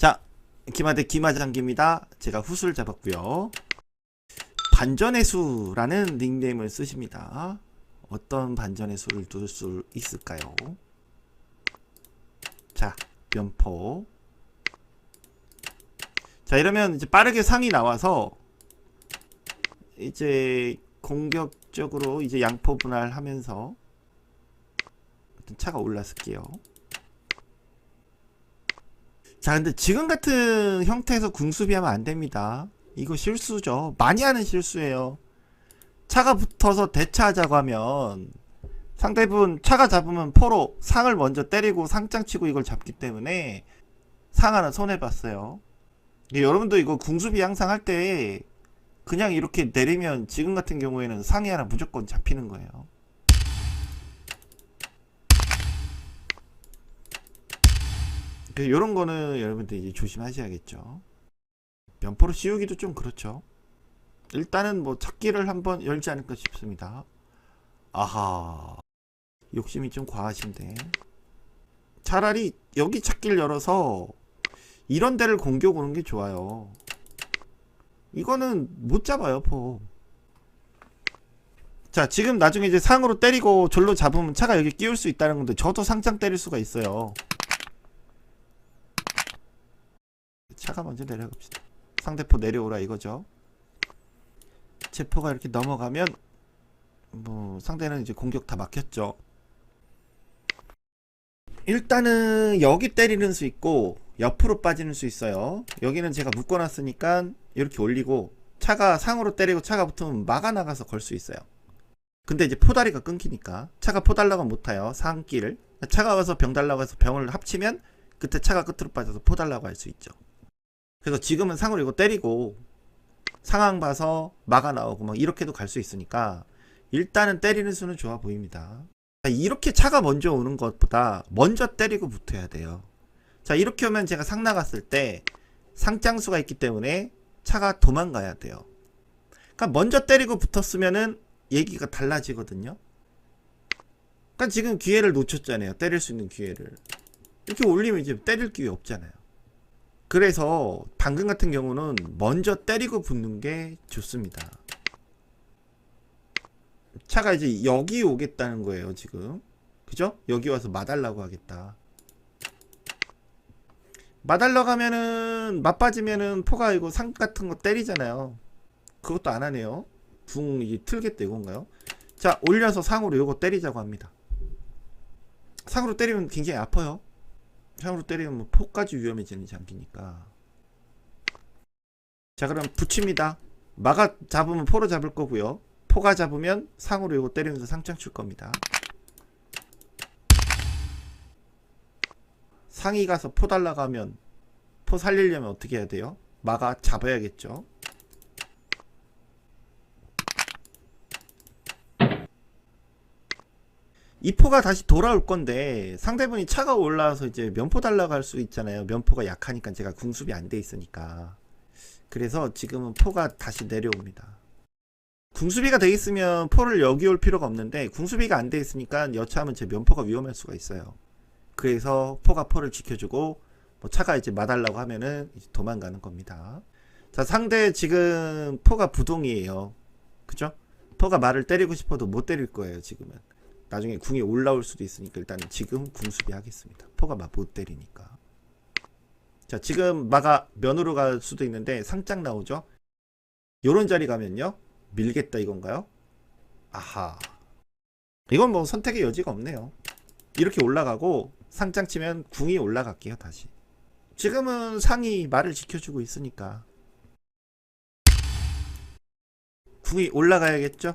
자, 기마대 기마장기입니다. 제가 후술 잡았고요. 반전의 수라는 닉네임을 쓰십니다. 어떤 반전의 수를 둘 수 있을까요? 자, 면포. 자, 이러면 이제 빠르게 상이 나와서 이제 공격적으로 이제 양포 분할하면서 차가 올랐을게요. 자, 근데 지금 같은 형태에서 궁수비하면 안 됩니다. 이거 실수죠. 많이 하는 실수예요. 차가 붙어서 대차하자고 하면 상대분 차가 잡으면 포로 상을 먼저 때리고 상장 치고 이걸 잡기 때문에 상 하나 손해봤어요. 근데 여러분도 이거 궁수비 항상 할 때 그냥 이렇게 내리면 지금 같은 경우에는 상이 하나 무조건 잡히는 거예요. 이런 거는 여러분들 이제 조심하셔야겠죠. 면포로 씌우기도 좀 그렇죠. 일단은 뭐 찾기를 한번 열지 않을까 싶습니다. 아하. 욕심이 좀 과하신데. 차라리 여기 찾기를 열어서 이런 데를 공격 오는 게 좋아요. 이거는 못 잡아요, 포. 자, 지금 나중에 이제 상으로 때리고 졸로 잡으면 차가 여기 끼울 수 있다는 건데 저도 상장 때릴 수가 있어요. 차가 먼저 내려갑시다. 상대포 내려오라 이거죠. 제포가 이렇게 넘어가면 뭐 상대는 이제 공격 다 막혔죠. 일단은 여기 때리는 수 있고 옆으로 빠지는 수 있어요. 여기는 제가 묶어놨으니까 이렇게 올리고 차가 상으로 때리고 차가 붙으면 막아 나가서 걸 수 있어요. 근데 이제 포다리가 끊기니까 차가 포 달라고 못 타요. 상길을 차가 와서 병 달라고 해서 병을 합치면 그때 차가 끝으로 빠져서 포 달라고 할 수 있죠. 그래서 지금은 상으로 이거 때리고 상황 봐서 막아 나오고 막 이렇게도 갈 수 있으니까 일단은 때리는 수는 좋아 보입니다. 자, 이렇게 차가 먼저 오는 것보다 먼저 때리고 붙어야 돼요. 자 이렇게 오면 제가 상 나갔을 때 상장수가 있기 때문에 차가 도망가야 돼요. 그러니까 먼저 때리고 붙었으면은 얘기가 달라지거든요. 그러니까 지금 기회를 놓쳤잖아요. 때릴 수 있는 기회를. 이렇게 올리면 이제 때릴 기회 없잖아요. 그래서 당근 같은 경우는 먼저 때리고 붙는 게 좋습니다. 차가 이제 여기 오겠다는 거예요, 지금. 그죠? 여기 와서 마달라고 하겠다. 마달러 가면은 맞빠지면은 포가 이거 상 같은 거 때리잖아요. 그것도 안 하네요. 붕 이게 틀겠다 이건가요? 자 올려서 상으로 요거 때리자고 합니다. 상으로 때리면 굉장히 아파요. 상으로 때리면 뭐 포까지 위험해지는 장기니까. 자 그럼 붙입니다. 마가 잡으면 포로 잡을 거고요. 포가 잡으면 상으로 요거 때리면서 상장 줄 겁니다. 상이 가서 포 달라고 하면 포 살리려면 어떻게 해야 돼요? 마가 잡아야겠죠. 이 포가 다시 돌아올 건데 상대분이 차가 올라와서 이제 면포 달라고 할 수 있잖아요. 면포가 약하니까 제가 궁수비 안 돼 있으니까. 그래서 지금은 포가 다시 내려옵니다. 궁수비가 돼 있으면 포를 여기 올 필요가 없는데 궁수비가 안 돼 있으니까 여차하면 제 면포가 위험할 수가 있어요. 그래서 포가 포를 지켜주고 뭐 차가 이제 마달라고 하면은 이제 도망가는 겁니다. 자 상대 지금 포가 부동이에요. 그죠? 포가 말을 때리고 싶어도 못 때릴 거예요 지금은. 나중에 궁이 올라올 수도 있으니까 일단 지금 궁 수비 하겠습니다. 포가 막 못 때리니까. 자 지금 마가 면으로 갈 수도 있는데 상장 나오죠? 요런 자리 가면요 밀겠다 이건가요? 아하 이건 뭐 선택의 여지가 없네요. 이렇게 올라가고 상장 치면 궁이 올라갈게요 다시. 지금은 상이 말을 지켜주고 있으니까 궁이 올라가야겠죠?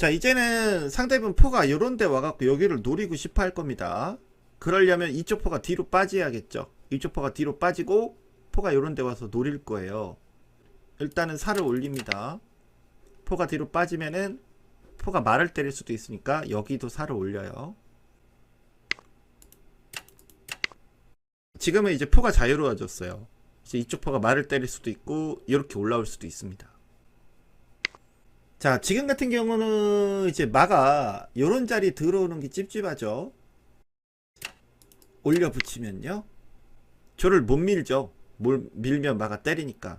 자 이제는 상대분 포가 요런데 와갖고 여기를 노리고 싶어 할 겁니다. 그러려면 이쪽 포가 뒤로 빠져야겠죠. 이쪽 포가 뒤로 빠지고 포가 요런데 와서 노릴 거예요. 일단은 살을 올립니다. 포가 뒤로 빠지면은 포가 말을 때릴 수도 있으니까 여기도 살을 올려요. 지금은 이제 포가 자유로워졌어요. 이제 이쪽 포가 말을 때릴 수도 있고 이렇게 올라올 수도 있습니다 자, 지금 같은 경우는 이제 마가 요런 자리 들어오는 게 찝찝하죠. 올려 붙이면요. 저를 못 밀죠. 뭘 밀면 마가 때리니까.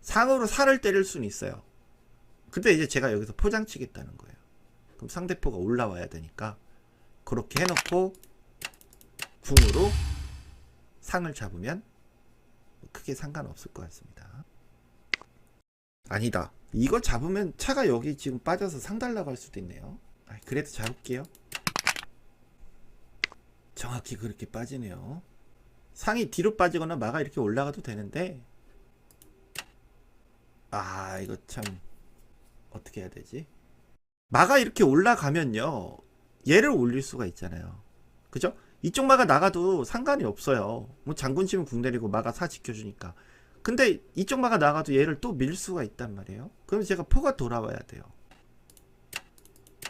상으로 살을 때릴 수는 있어요. 근데 이제 제가 여기서 포장 치겠다는 거예요. 그럼 상대포가 올라와야 되니까 그렇게 해놓고 궁으로 상을 잡으면 크게 상관없을 것 같습니다. 아니다. 이거 잡으면 차가 여기 지금 빠져서 상 달라고 할 수도 있네요. 아, 그래도 잡을게요. 정확히 그렇게 빠지네요. 상이 뒤로 빠지거나 마가 이렇게 올라가도 되는데 아 이거 참 어떻게 해야 되지? 마가 이렇게 올라가면요 얘를 올릴 수가 있잖아요. 그죠? 이쪽 마가 나가도 상관이 없어요. 뭐 장군 치면 궁 내리고 마가 사 지켜주니까. 근데 이쪽 마가 나가도 얘를 또 밀 수가 있단 말이에요. 그럼 제가 포가 돌아와야 돼요.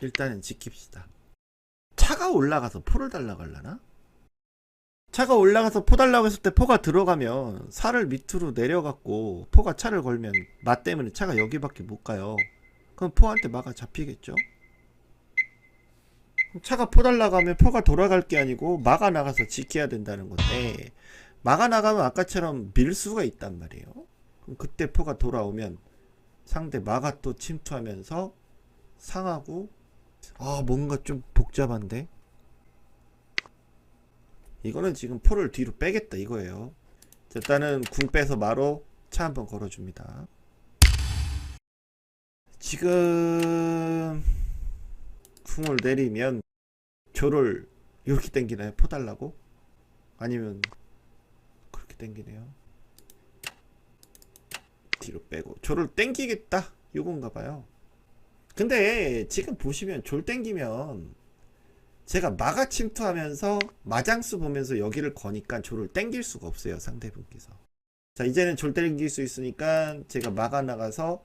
일단은 지킵시다. 차가 올라가서 포를 달라고 하려나? 차가 올라가서 포 달라고 했을 때 포가 들어가면 살을 밑으로 내려갖고 포가 차를 걸면 마 때문에 차가 여기밖에 못 가요. 그럼 포한테 마가 잡히겠죠? 차가 포 달라고 하면 포가 돌아갈 게 아니고 마가 나가서 지켜야 된다는 건데 마가 나가면 아까처럼 밀 수가 있단 말이에요. 그럼 그때 포가 돌아오면 상대 마가 또 침투하면서 상하고 아 뭔가 좀 복잡한데 이거는 지금 포를 뒤로 빼겠다 이거예요. 자, 일단은 궁 빼서 마로 차 한번 걸어줍니다. 지금 궁을 내리면 조를 이렇게 당기나요? 포 달라고? 아니면 당기네요. 뒤로 빼고. 조를 땡기겠다. 요건가 봐요. 근데 지금 보시면 졸 땡기면 제가 마가 침투하면서 마장수 보면서 여기를 거니까 졸을 땡길 수가 없어요 상대분께서. 자 이제는 졸 땡길 수 있으니까 제가 마가 나가서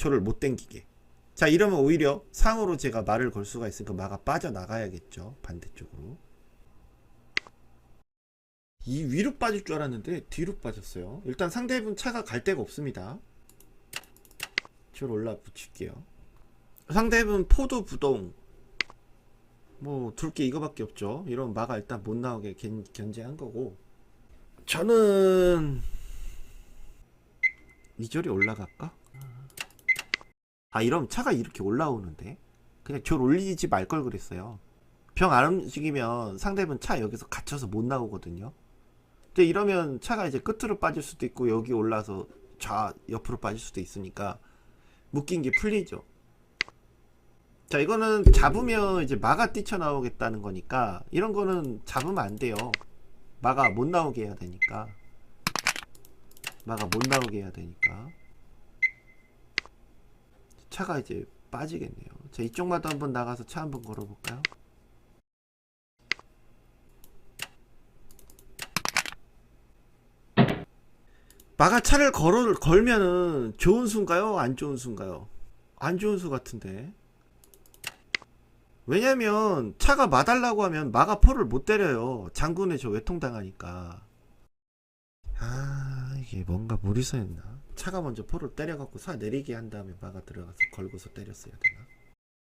졸을 못 땡기게. 자 이러면 오히려 상으로 제가 말을 걸 수가 있으니까 마가 빠져나가야겠죠 반대쪽으로 이 위로 빠질 줄 알았는데 뒤로 빠졌어요. 일단 상대분 차가 갈 데가 없습니다. 줄 올라 붙일게요. 상대분 포도 부동. 뭐 둘 게 이거밖에 없죠. 이런 마가 일단 못 나오게 견, 견제한 거고. 저는 이 절이 올라갈까? 아 이러면 차가 이렇게 올라오는데? 그냥 졸 올리지 말 걸 그랬어요. 병 안 움직이면 상대분 차 여기서 갇혀서 못 나오거든요 근데 이러면 차가 이제 끝으로 빠질 수도 있고 여기 올라서 좌 옆으로 빠질 수도 있으니까 묶인 게 풀리죠. 자 이거는 잡으면 이제 마가 뛰쳐나오겠다는 거니까 이런 거는 잡으면 안 돼요. 마가 못 나오게 해야 되니까. 마가 못 나오게 해야 되니까. 차가 이제 빠지겠네요. 자 이쪽마다 한번 나가서 차 한번 걸어볼까요 마가 차를 걸어 걸면은 좋은 수인가요 안 좋은 수인가요 안 좋은 수 같은데 왜냐면 차가 마달라고 하면 마가 포를 못 때려요. 장군에 저 외통당하니까. 아 이게 뭔가 무리서였나? 차가 먼저 포를 때려갖고 사 내리게 한 다음에 마가 들어가서 걸고서 때렸어야 되나?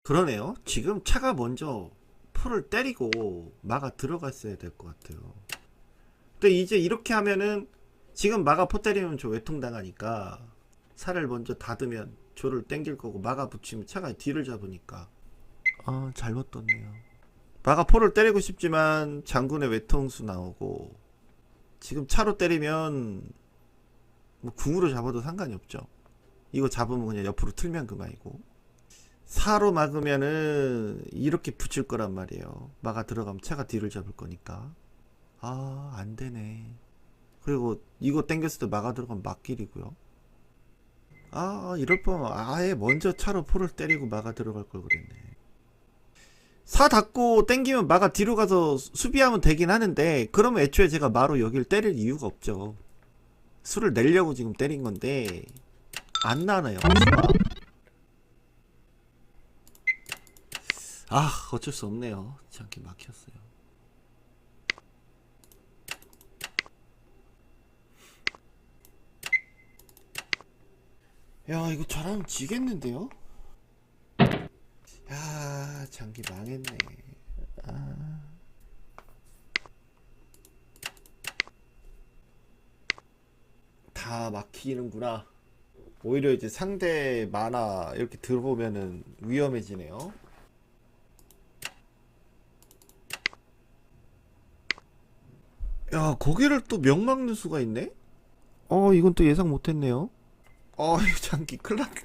그러네요. 지금 차가 먼저 포를 때리고 마가 들어갔어야 될 것 같아요. 근데 이제 이렇게 하면은 지금 마가 포 때리면 저 외통 당하니까 살을 먼저 닫으면 조를 땡길 거고 마가 붙이면 차가 뒤를 잡으니까. 아 잘못 떴네요. 마가 포를 때리고 싶지만 장군의 외통수 나오고 지금 차로 때리면 뭐 궁으로 잡아도 상관이 없죠. 이거 잡으면 그냥 옆으로 틀면 그만이고. 사로 막으면은 이렇게 붙일 거란 말이에요. 마가 들어가면 차가 뒤를 잡을 거니까. 아 안되네 그리고 이거 땡겼을 때 마가 들어가면 막길이고요. 아 이럴 거면 아예 먼저 차로 포를 때리고 마가 들어갈 걸 그랬네. 사 닫고 땡기면 마가 뒤로 가서 수비하면 되긴 하는데 그러면 애초에 제가 마로 여길 때릴 이유가 없죠. 수를 내려고 지금 때린 건데 안 나네요? 아 어쩔 수 없네요. 잠깐 막혔어요 야 이거 잘하면 지겠는데요? 야 장기 망했네. 아... 다 막히는구나. 오히려 이제 상대 만화 이렇게 들어보면은 위험해지네요. 야 거기를 또 명막는 수가 있네? 어 이건 또 예상 못했네요. 어, 이 장기 큰일 났네.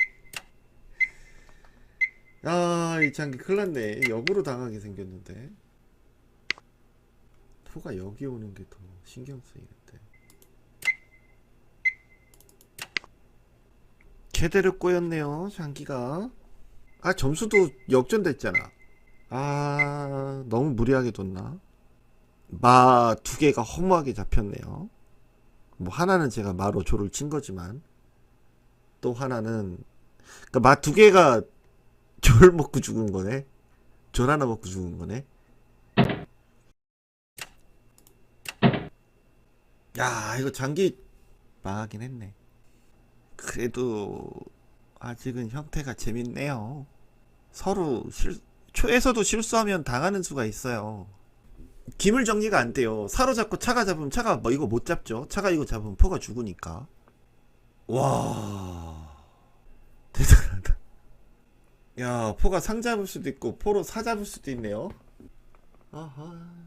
야, 이 장기 큰일 났네. 역으로 당하게 생겼는데. 토가 여기 오는 게 더 신경 쓰이는데. 제대로 꼬였네요, 장기가. 아, 점수도 역전됐잖아. 아, 너무 무리하게 뒀나? 마 두 개가 허무하게 잡혔네요. 뭐 하나는 제가 마로 조를 친 거지만 또 하나는 그러니까 마두 개가 조를 먹고 죽은 거네. 졸 하나 먹고 죽은 거네. 야, 이거 장기 망하긴 했네. 그래도 아직은 형태가 재밌네요. 서로 실, 초에서도 실수하면 당하는 수가 있어요. 기물 정리가 안 돼요. 사로잡고 차가 잡으면 차가 뭐 이거 못 잡죠. 차가 이거 잡으면 포가 죽으니까. 와 대단하다. 야 포가 상 잡을 수도 있고 포로 사 잡을 수도 있네요. 아하.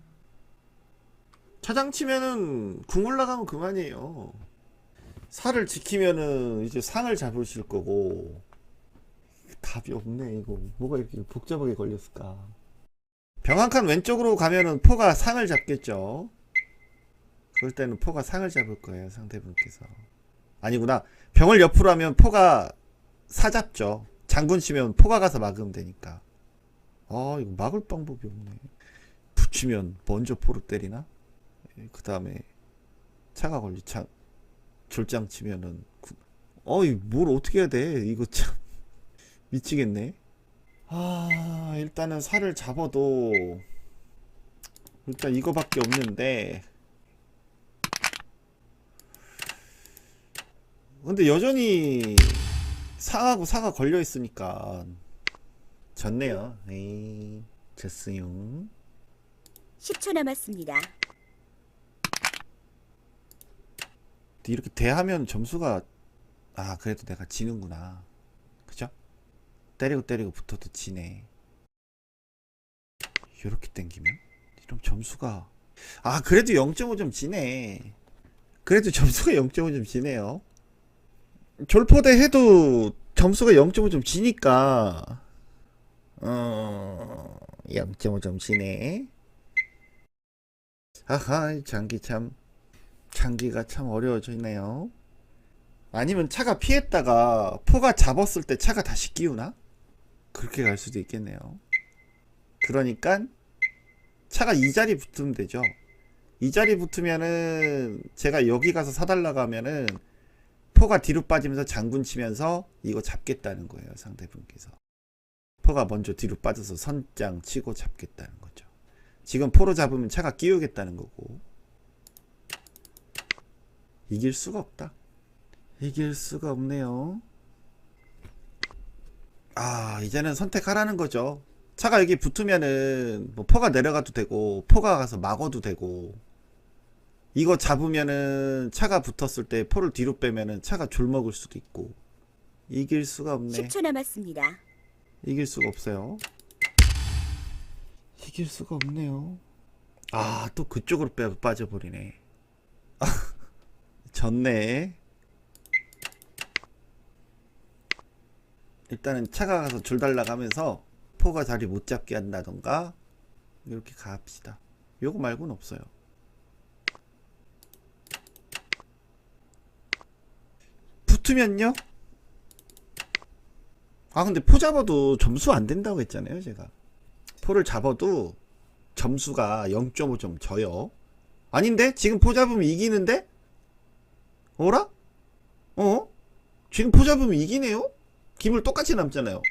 차장 치면은 궁 올라가면 그만이에요. 살을 지키면은 이제 상을 잡으실 거고 답이 없네 이거 뭐가 이렇게 복잡하게 걸렸을까 병 한 칸 왼쪽으로 가면은 포가 상을 잡겠죠 그럴 때는 포가 상을 잡을 거예요 상대분께서 아니구나 병을 옆으로 하면 포가 사 잡죠. 장군 치면 포가 가서 막으면 되니까. 아 이거 막을 방법이 없네. 붙이면 먼저 포로 때리나? 그 다음에 차가 걸리 차 졸장 치면은 구- 어이 뭘 어떻게 해야 돼? 이거 참 미치겠네. 아 일단은 살을 잡아도 일단 이거밖에 없는데. 근데 여전히 상하고 사가 걸려 있으니까 졌네요. 에이 졌어요. 10초 남았습니다. 이렇게 대하면 점수가 아 그래도 내가 지는구나. 그죠? 때리고 때리고 붙어도 지네. 이렇게 땡기면? 이런 점수가 아 그래도 0.5점 지네. 그래도 점수가 0.5점 지네요 졸포대 해도 점수가 0.5점 지니까 어 0.5점 지네 아하 장기 참 장기가 참 어려워지네요. 아니면 차가 피했다가 포가 잡았을 때 차가 다시 끼우나? 그렇게 갈 수도 있겠네요. 그러니까 차가 이 자리 붙으면 되죠. 이 자리 붙으면은 제가 여기 가서 사달라고 하면은 포가 뒤로 빠지면서 장군 치면서 이거 잡겠다는 거예요. 상대분께서. 포가 먼저 뒤로 빠져서 선장 치고 잡겠다는 거죠. 지금 포로 잡으면 차가 끼우겠다는 거고. 이길 수가 없다. 이길 수가 없네요. 아, 이제는 선택하라는 거죠. 차가 여기 붙으면은 뭐 포가 내려가도 되고 포가 가서 막어도 되고 이거 잡으면은 차가 붙었을 때 포를 뒤로 빼면은 차가 졸 먹을 수도 있고 이길 수가 없네. 10초 남았습니다. 이길 수가 없어요. 이길 수가 없네요. 아, 또 그쪽으로 빼, 빠져버리네. 졌네. 일단은 차가 가서 줄 달라가면서 포가 자리 못 잡게 한다던가 이렇게 갑시다. 요거 말고는 없어요. 붙으면요? 아 근데 포 잡아도 점수 안 된다고 했잖아요 제가 포를 잡아도 점수가 0.5점 져요 아닌데? 지금 포 잡으면 이기는데? 어라? 어? 지금 포 잡으면 이기네요? 김을 똑같이 남잖아요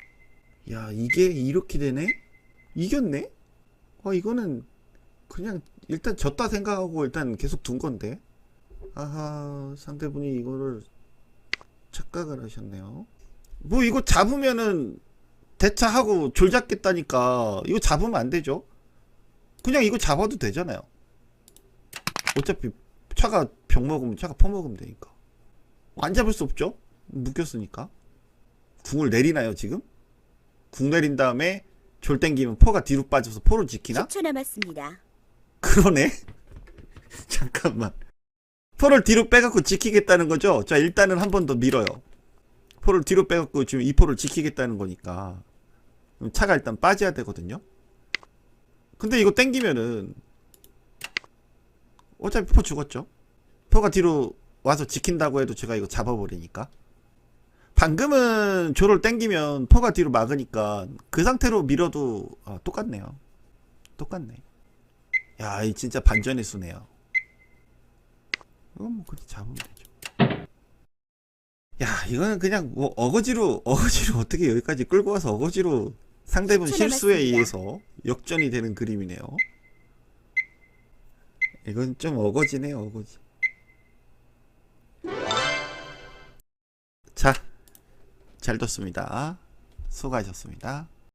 야 이게 이렇게 되네? 이겼네? 어 이거는 그냥 일단 졌다 생각하고 일단 계속 둔 건데 아하 상대분이 이거를 착각을 하셨네요 뭐 이거 잡으면은 대차하고 줄 잡겠다니까 이거 잡으면 안 되죠. 그냥 이거 잡아도 되잖아요. 어차피 차가 병 먹으면 차가 퍼 먹으면 되니까. 안 잡을 수 없죠? 묶였으니까. 궁을 내리나요, 지금? 궁 내린 다음에 졸 땡기면 포가 뒤로 빠져서 포를 지키나? 10초 남았습니다. 그러네. 잠깐만. 포를 뒤로 빼갖고 지키겠다는 거죠? 자, 일단은 한 번 더 밀어요. 포를 뒤로 빼갖고 지금 이 포를 지키겠다는 거니까. 차가 일단 빠져야 되거든요? 근데 이거 땡기면은, 어차피 포 죽었죠? 포가 뒤로 와서 지킨다고 해도 제가 이거 잡아버리니까. 방금은 조를 땡기면 포가 뒤로 막으니까 그 상태로 밀어도 아, 똑같네요. 똑같네. 야, 이 진짜 반전의 수네요. 이건 뭐 그렇게 잡으면 되죠. 야, 이거는 그냥 뭐 어거지로 어거지로 어떻게 여기까지 끌고 와서 어거지로 상대분 10초 실수에. 의해서 역전이 되는 그림이네요. 이건 좀 어거지네요, 어거지. 자, 잘 뒀습니다. 수고하셨습니다.